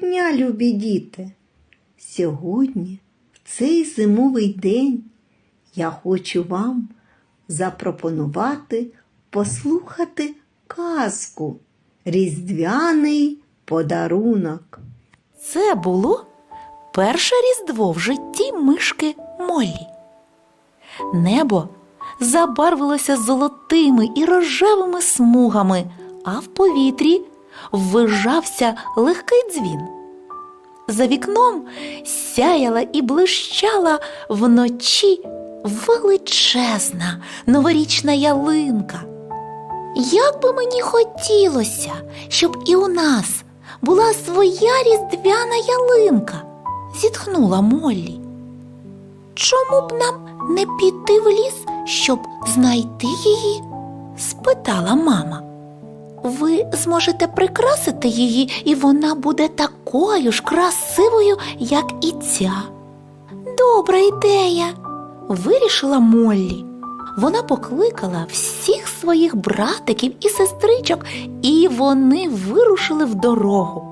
дня, любі діти! Сьогодні, в цей зимовий день, я хочу вам запропонувати послухати казку Різдвяний подарунок. Це було перше різдво в житті мишки Моллі. Небо забарвилося золотими і рожевими смугами, а в повітрі ввижався легкий дзвін. За вікном сяяла і блищала вночі величезна новорічна ялинка. Як би мені хотілося, щоб і у нас була своя різдвяна ялинка, зітхнула Моллі. Чому б нам не піти в ліс, щоб знайти її? спитала мама. Ви зможете прикрасити її, і вона буде такою ж красивою, як і ця. Добра ідея, вирішила Моллі. Вона покликала всіх своїх братиків і сестричок, і вони вирушили в дорогу.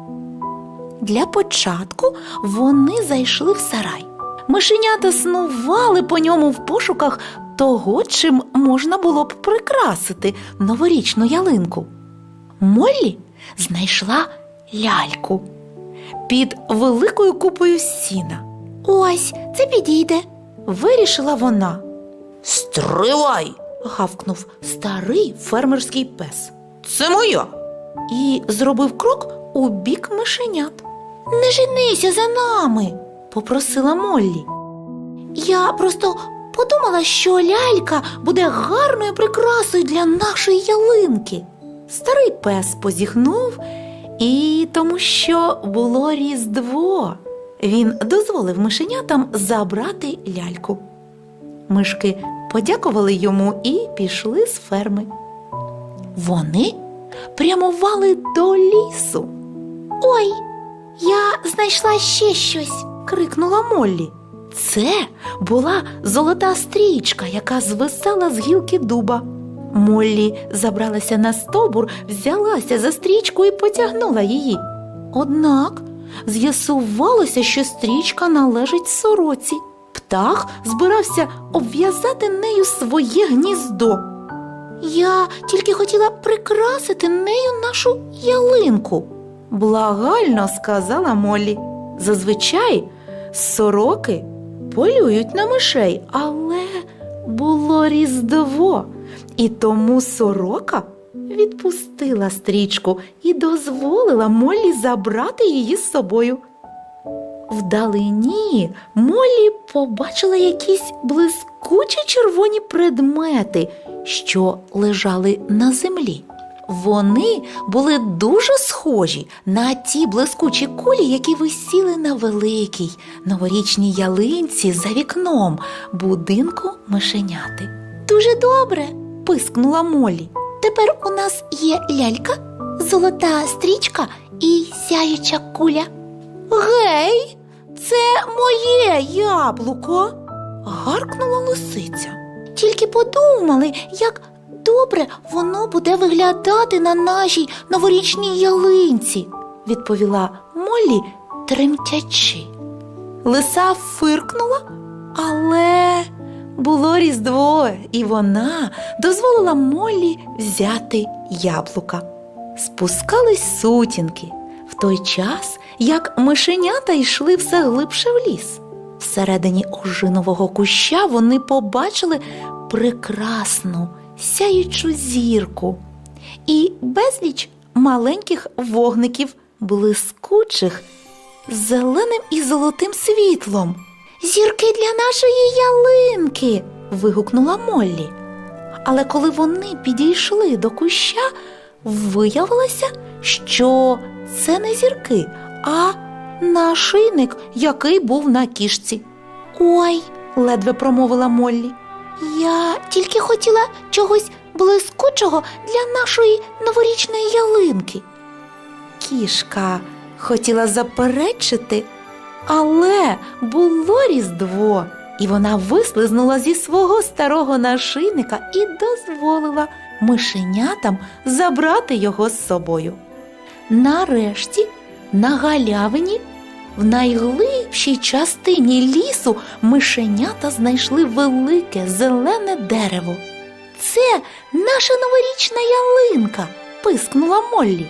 Для початку вони зайшли в сарай. Мишенята снували по ньому в пошуках того, чим можна було б прикрасити новорічну ялинку. Моллі знайшла ляльку під великою купою сіна. Ось це підійде, вирішила вона. Стривай. гавкнув старий фермерський пес. Це моя. І зробив крок у бік мишенят. Не женися за нами, попросила Моллі. Я просто подумала, що лялька буде гарною прикрасою для нашої ялинки. Старий пес позіхнув, і тому що було Різдво, він дозволив мишенятам забрати ляльку. Мишки подякували йому і пішли з ферми. Вони прямували до лісу. Ой, я знайшла ще щось, крикнула Моллі. Це була золота стрічка, яка звисала з гілки дуба. Моллі забралася на стовбур, взялася за стрічку і потягнула її. Однак з'ясувалося, що стрічка належить сороці. Птах збирався обв'язати нею своє гніздо. Я тільки хотіла прикрасити нею нашу ялинку, благально сказала Моллі. Зазвичай сороки полюють на мишей, але було різдво, і тому сорока відпустила стрічку і дозволила Моллі забрати її з собою. Вдалині Моллі побачила якісь блискучі червоні предмети, що лежали на землі. Вони були дуже схожі на ті блискучі кулі, які висіли на великій новорічній ялинці за вікном будинку мишеняти. Дуже добре, пискнула Моллі. Тепер у нас є лялька, золота стрічка і сяюча куля. Гей, це моє яблуко. гаркнула лисиця. Тільки подумали, як добре воно буде виглядати на нашій новорічній ялинці, відповіла Моллі, тремтячи. Лиса фиркнула, але було різдво, і вона дозволила Моллі взяти яблука. Спускались сутінки в той час, як мишенята йшли все глибше в ліс. Всередині ожинового куща вони побачили прекрасну сяючу зірку і безліч маленьких вогників, блискучих зеленим і золотим світлом. Зірки для нашої ялинки. вигукнула Моллі. Але коли вони підійшли до куща, виявилося, що це не зірки, а нашийник, який був на кішці. Ой, ледве промовила Моллі. Я тільки хотіла чогось блискучого для нашої новорічної ялинки. Кішка хотіла заперечити, але було різдво, і вона вислизнула зі свого старого нашийника і дозволила мишенятам забрати його з собою. Нарешті на галявині в найглибшій частині лісу мишенята знайшли велике зелене дерево. Це наша новорічна ялинка, пискнула Моллі.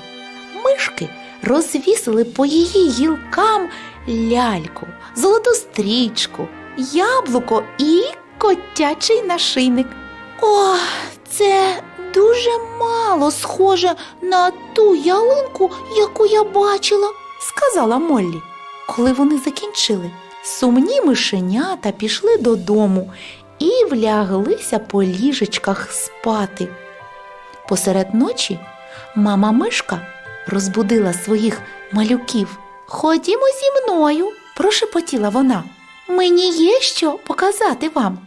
Мишки розвісили по її гілкам ляльку, золоту стрічку, яблуко і котячий нашийник. О, це дуже мало схоже на ту ялинку, яку я бачила, сказала Моллі. Коли вони закінчили, сумні мишенята пішли додому і вляглися по ліжечках спати. Посеред ночі мама мишка розбудила своїх малюків. Ходімо зі мною, прошепотіла вона. Мені є що показати вам.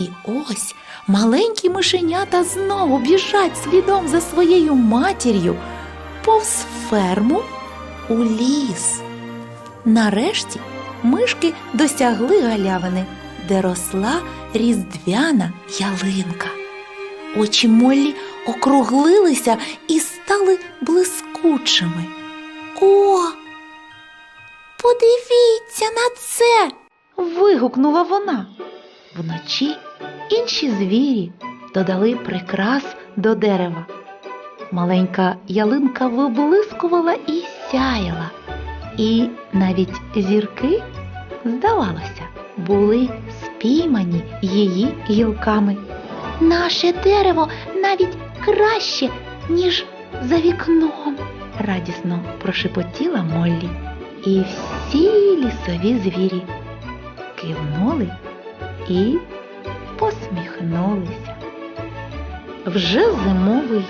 І ось маленькі мишенята знову біжать слідом за своєю матір'ю повз ферму у ліс. Нарешті мишки досягли галявини, де росла різдвяна ялинка. Очі Моллі округлилися і стали блискучими. О, подивіться на це. вигукнула вона. Вночі інші звірі додали прикрас до дерева. Маленька ялинка виблискувала і сяяла, і навіть зірки, здавалося, були спіймані її гілками. Наше дерево навіть краще, ніж за вікном, радісно прошепотіла Моллі. І всі лісові звірі кивнули і посміхнулися. Вже зимовий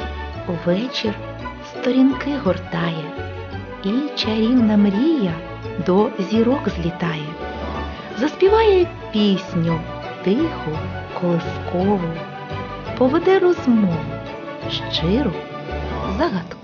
вечір сторінки гортає, і чарівна мрія до зірок злітає, заспіває пісню тиху, колискову, поведе розмову щиру, загадкову.